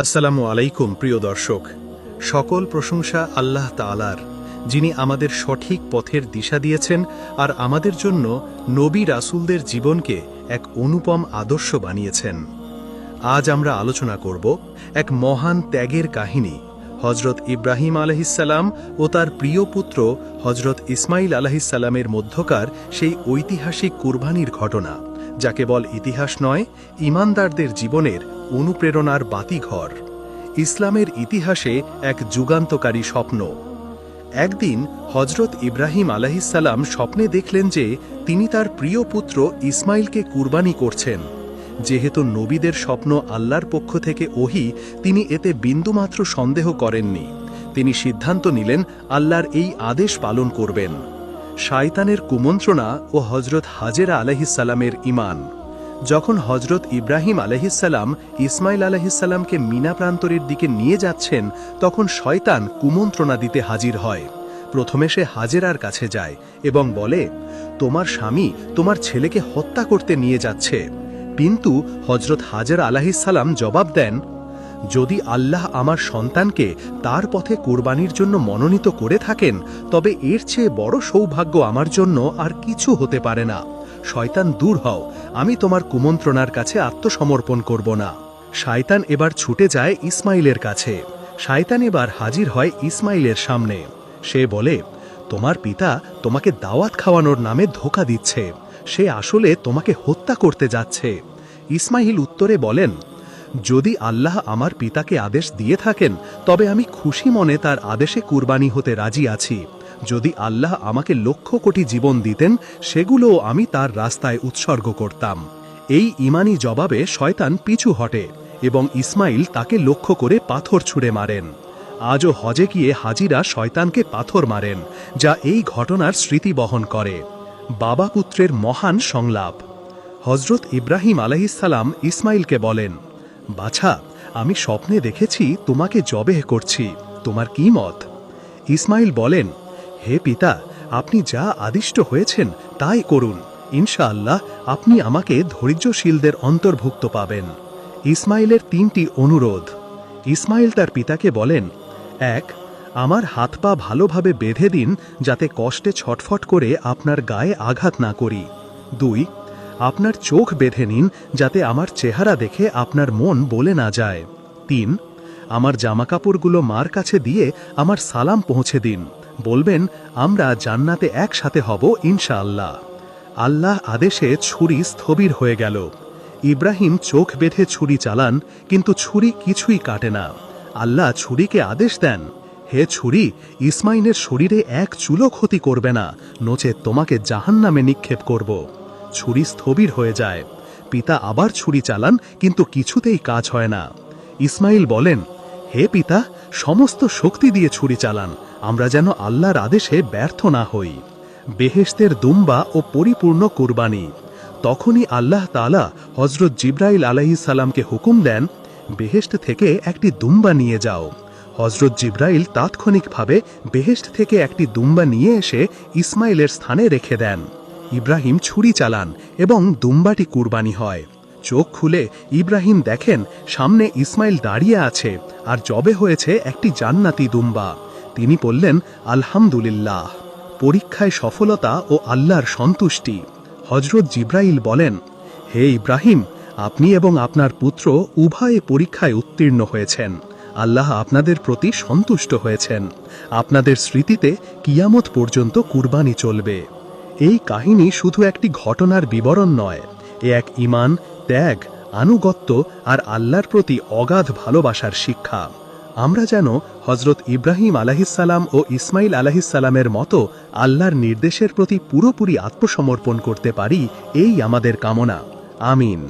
আসসালামু আলাইকুম, প্রিয় দর্শক। সকল প্রশংসা আল্লাহ তালার যিনি আমাদের সঠিক পথের দিশা দিয়েছেন আর আমাদের জন্য নবী রাসুলদের জীবনকে এক অনুপম আদর্শ বানিয়েছেন। আজ আমরা আলোচনা করব এক মহান ত্যাগের কাহিনী হজরত ইব্রাহিম আলহিসাল্লাম ও তার প্রিয় পুত্র হজরত ইসমাইল আলহিসাল্লামের মধ্যকার সেই ঐতিহাসিক কুরবানির ঘটনা যা কেবল ইতিহাস নয়, ইমানদারদের জীবনের অনুপ্রেরণার বাতিঘর। ইসলামের ইতিহাসে এক যুগান্তকারী স্বপ্ন। একদিন হজরত ইব্রাহিম আলাহিসাল্লাম স্বপ্নে দেখলেন যে তিনি তার প্রিয় পুত্র ইসমাইলকে কুরবানি করছেন। যেহেতু নবীদের স্বপ্ন আল্লাহর পক্ষ থেকে ওহি, তিনি এতে বিন্দুমাত্র সন্দেহ করেননি। তিনি সিদ্ধান্ত নিলেন আল্লাহর এই আদেশ পালন করবেন। শায়তানের কুমন্ত্রণা ও হজরত হাজেরা আলহিসাল্লামের ইমান যখন হজরত ইব্রাহিম আলহিসাল্লাম ইসমাইল আলহিসাল্লামকে মিনা প্রান্তরের দিকে নিয়ে যাচ্ছেন, তখন শয়তান কুমন্ত্রণা দিতে হাজির হয়। প্রথমে সে হাজেরার কাছে যায় এবং বলে, তোমার স্বামী তোমার ছেলেকে হত্যা করতে নিয়ে যাচ্ছে। কিন্তু হজরত হাজের আলাহিসাল্লাম জবাব দেন, যদি আল্লাহ আমার সন্তানকে তার পথে কোরবানির জন্য মনোনীত করে থাকেন, তবে এর চেয়ে বড় সৌভাগ্য আমার জন্য আর কিছু হতে পারে না। শয়তান দূর হও, আমি তোমার কুমন্ত্রণার কাছে আত্মসমর্পণ করব না। শয়তান এবার ছুটে যায় ইসমাইলের কাছে। শয়তান এবার হাজির হয় ইসমাইলের সামনে। সে বলে, তোমার পিতা তোমাকে দাওয়াত খাওয়ানোর নামে ধোকা দিচ্ছে। সে আসলে তোমাকে হত্যা করতে যাচ্ছে। ইসমাইল উত্তরে বলেন যদি আল্লাহ আমার পিতাকে আদেশ দিয়ে থাকেন, তবে আমি খুশি মনে তার আদেশে কুরবানি হতে রাজি আছি। যদি আল্লাহ আমাকে লক্ষ কোটি জীবন দিতেন, সেগুলোও আমি তার রাস্তায় উৎসর্গ করতাম। এই ইমানি জবাবে শয়তান পিছু হটে এবং ইসমাইল তাকে লক্ষ্য করে পাথর ছুঁড়ে মারেন। আজও হজে গিয়ে হাজিরা শয়তানকে পাথর মারেন, যা এই ঘটনার স্মৃতি বহন করে। বাবা পুত্রের মহান সংলাপ। হজরত ইব্রাহিম আলহিসাল্লাম ইসমাইলকে বলেন বাছা, আমি স্বপ্নে দেখেছি তোমাকে জবেহ করছি। তোমার কি মত? ইসমাইল বলেন, হে পিতা, আপনি যা আদিষ্ট হয়েছেন তাই করুন। ইনশাআল্লাহ, আপনি আমাকে ধৈর্যশীলদের অন্তর্ভুক্ত পাবেন। ইসমাইলের তিনটি অনুরোধ। ইসমাইল তার পিতাকে বলেন, এক, আমার হাত পা ভালোভাবে বেঁধে দিন যাতে কষ্টে ছটফট করে আপনার গায়ে আঘাত না করি। দুই আপনার চোখ বেঁধে নিন যাতে আমার চেহারা দেখে আপনার মন বলে না যায়। তিন, আমার জামাকাপড়গুলো মার কাছে দিয়ে আমার সালাম পৌঁছে দিন। বলবেন, আমরা জান্নাতে একসাথে হব ইনশাআল্লাহ। আল্লাহ আদেশে ছুরি স্থবির হয়ে গেল। ইব্রাহিম চোখ বেঁধে ছুরি চালান, কিন্তু ছুরি কিছুই কাটে না। আল্লাহ ছুরিকে আদেশ দেন, হে ছুরি ইসমাইলের শরীরে এক চুলো ক্ষতি করবে না নোচে তোমাকে জাহান্নামে নিক্ষেপ করব। ছুরি স্থবির হয়ে যায়। পিতা আবার ছুরি চালান, কিন্তু কিছুতেই কাজ হয় না। ইসমাইল বলেন, হে পিতা, সমস্ত শক্তি দিয়ে ছুরি চালান, আমরা যেন আল্লাহর আদেশে ব্যর্থ না হই। বেহেস্তের দুম্বা ও পরিপূর্ণ কুরবানি। তখনই আল্লাহ তালা হজরত জিব্রাইল সালামকে হুকুম দেন বেহেস্ট থেকে একটি দুম্বা নিয়ে যাও। হজরত জিব্রাইল তাৎক্ষণিকভাবে বেহেস্ট থেকে একটি দুম্বা নিয়ে এসে ইসমাইলের স্থানে রেখে দেন। ইব্রাহিম ছুরি চালান এবং দুম্বাটি কুরবানি হয়। চোখ খুলে ইব্রাহিম দেখেন সামনে ইসমাইল দাঁড়িয়ে আছে আর জবে হয়েছে একটি জান্নাতি দুম্বা। তিনি বললেন, আলহামদুলিল্লাহ। পরীক্ষায় সফলতা ও আল্লাহর সন্তুষ্টি। হজরত জিব্রাইল বলেন, হে ইব্রাহিম, আপনি এবং আপনার পুত্র উভয়ে পরীক্ষায় উত্তীর্ণ হয়েছেন। আল্লাহ আপনাদের প্রতি সন্তুষ্ট হয়েছেন। আপনাদের স্মৃতিতে কিয়ামত পর্যন্ত কুরবানি চলবে। এই কাহিনী শুধু একটি ঘটনার বিবরণ নয়, এ এক ইমান, ত্যাগ, আনুগত্য আর আল্লাহর প্রতি অগাধ ভালোবাসার শিক্ষা। আমরা যেন হজরত ইব্রাহিম আলাহিসাল্লাম ও ইসমাইল আলাহিসাল্লামের মতো আল্লাহর নির্দেশের প্রতি পুরোপুরি আত্মসমর্পণ করতে পারি, এই আমাদের কামনা। আমিন।